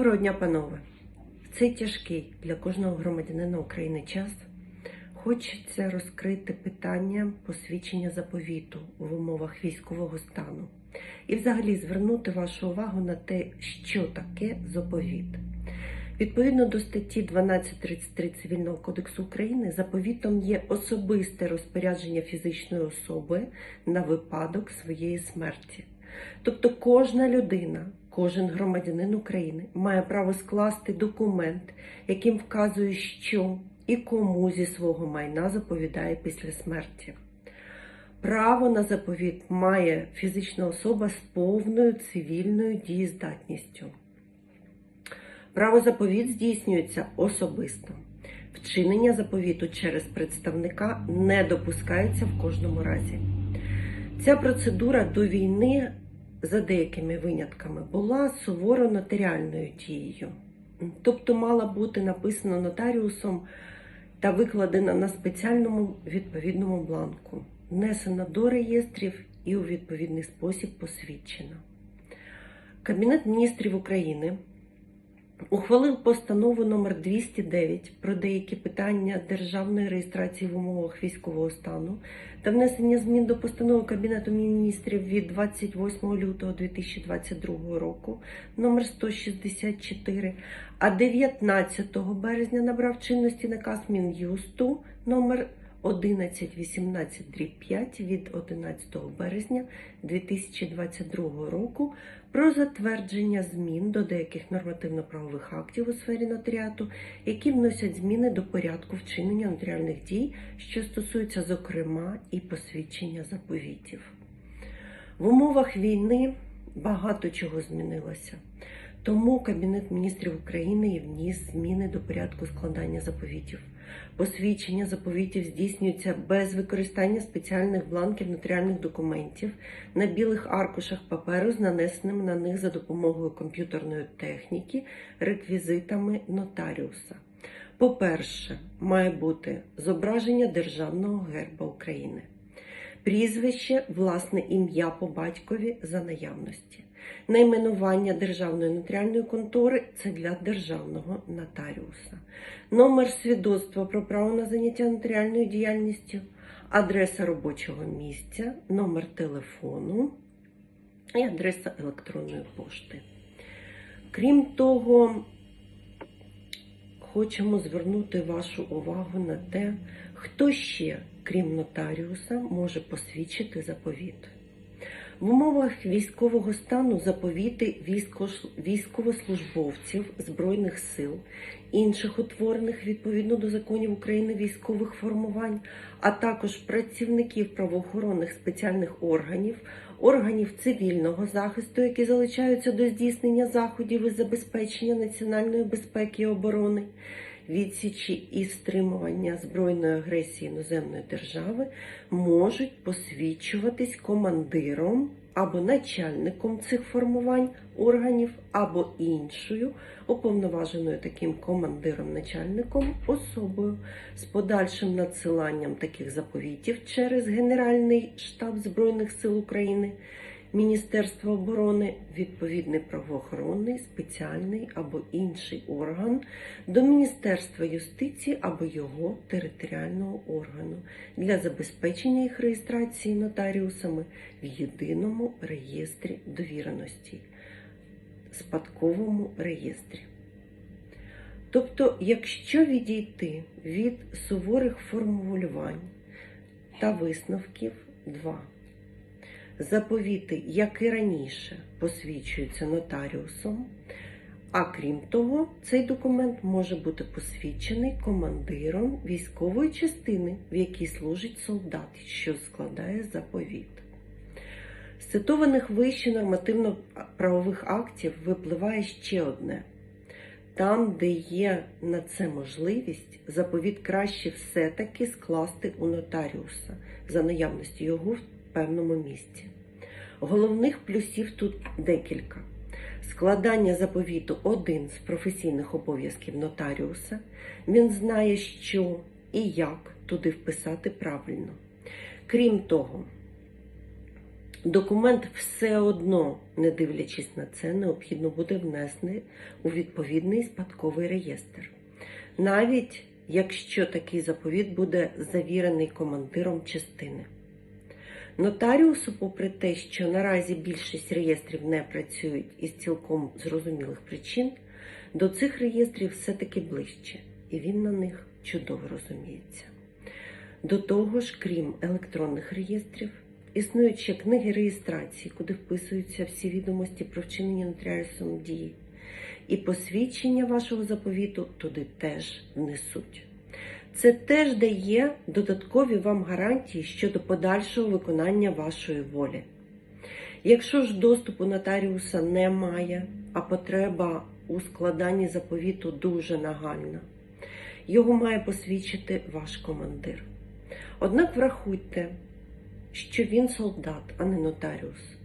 Доброго дня, панове! В цей тяжкий для кожного громадянина України час хочеться розкрити питання посвідчення заповіту в умовах військового стану і взагалі звернути вашу увагу на те, що таке заповіт. Відповідно до статті 1233 Цивільного кодексу України, заповітом є особисте розпорядження фізичної особи на випадок своєї смерті. Тобто кожна людина, кожен громадянин України має право скласти документ, яким вказує, що і кому зі свого майна заповідає після смерті. Право на заповіт має фізична особа з повною цивільною дієздатністю. Право заповіт здійснюється особисто. Вчинення заповіту через представника не допускається в кожному разі. Ця процедура до війни, за деякими винятками, була суворо нотаріальною дією, тобто мала бути написана нотаріусом та викладена на спеціальному відповідному бланку, внесена до реєстрів і у відповідний спосіб посвідчена. Кабінет міністрів України ухвалив постанову номер 209 про деякі питання державної реєстрації в умовах військового стану та внесення змін до постанови Кабінету міністрів від 28 лютого 2022 року номер 164, а 19 березня набрав чинності наказ Мін'юсту номер 1118 5 від 11 березня 2022 року про затвердження змін до деяких нормативно-правових актів у сфері нотаріату, які вносять зміни до порядку вчинення нотаріальних дій, що стосуються, зокрема, і посвідчення заповітів. В умовах війни багато чого змінилося. Тому Кабінет міністрів України вніс зміни до порядку складання заповітів. Посвідчення заповітів здійснюється без використання спеціальних бланків нотаріальних документів на білих аркушах паперу з нанесеними на них за допомогою комп'ютерної техніки реквізитами нотаріуса. По-перше, має бути зображення Державного герба України, прізвище, власне ім'я по батькові за наявності. Найменування Державної нотаріальної контори це для державного нотаріуса, номер свідоцтва про право на заняття нотаріальною діяльністю, адреса робочого місця, номер телефону і адреса електронної пошти. Крім того, хочемо звернути вашу увагу на те, хто ще, крім нотаріуса, може посвідчити заповіт. В умовах військового стану заповіти військовослужбовців Збройних сил, інших утворених відповідно до законів України військових формувань, а також працівників правоохоронних спеціальних органів, органів цивільного захисту, які залучаються до здійснення заходів із забезпечення національної безпеки і оборони. Відсічі і стримування збройної агресії іноземної держави можуть посвідчуватись командиром або начальником цих формувань органів, або іншою уповноваженою таким командиром-начальником особою з подальшим надсиланням таких заповітів через Генеральний штаб Збройних сил України. Міністерство оборони, відповідний правоохоронний, спеціальний або інший орган до Міністерства юстиції або його територіального органу для забезпечення їх реєстрації нотаріусами в єдиному реєстрі довіреності, спадковому реєстрі. Тобто, якщо відійти від суворих формулювань та висновків 2. Заповіти, як і раніше, посвідчуються нотаріусом, а крім того, цей документ може бути посвідчений командиром військової частини, в якій служить солдат, що складає заповіт. З цитованих вище нормативно-правових актів випливає ще одне. Там, де є на це можливість, заповіт краще все-таки скласти у нотаріуса за наявності його певному місці. Головних плюсів тут декілька. Складання заповіту один з професійних обов'язків нотаріуса. Він знає, що і як туди вписати правильно. Крім того, Документ все одно, не дивлячись на це, необхідно буде внести у відповідний спадковий реєстр. Навіть якщо такий заповіт буде завірений командиром частини. Нотаріусу, попри те, що наразі більшість реєстрів не працюють із цілком зрозумілих причин, до цих реєстрів все-таки ближче, і він на них чудово розуміється. До того ж, крім електронних реєстрів, існують ще книги реєстрації, куди вписуються всі відомості про вчинення нотаріусом дії, і посвідчення вашого заповіту туди теж внесуть. Це теж дає додаткові вам гарантії щодо подальшого виконання вашої волі. Якщо ж доступу нотаріуса немає, а потреба у складанні заповіту дуже нагальна, його має посвідчити ваш командир. Однак врахуйте, що він солдат, а не нотаріус.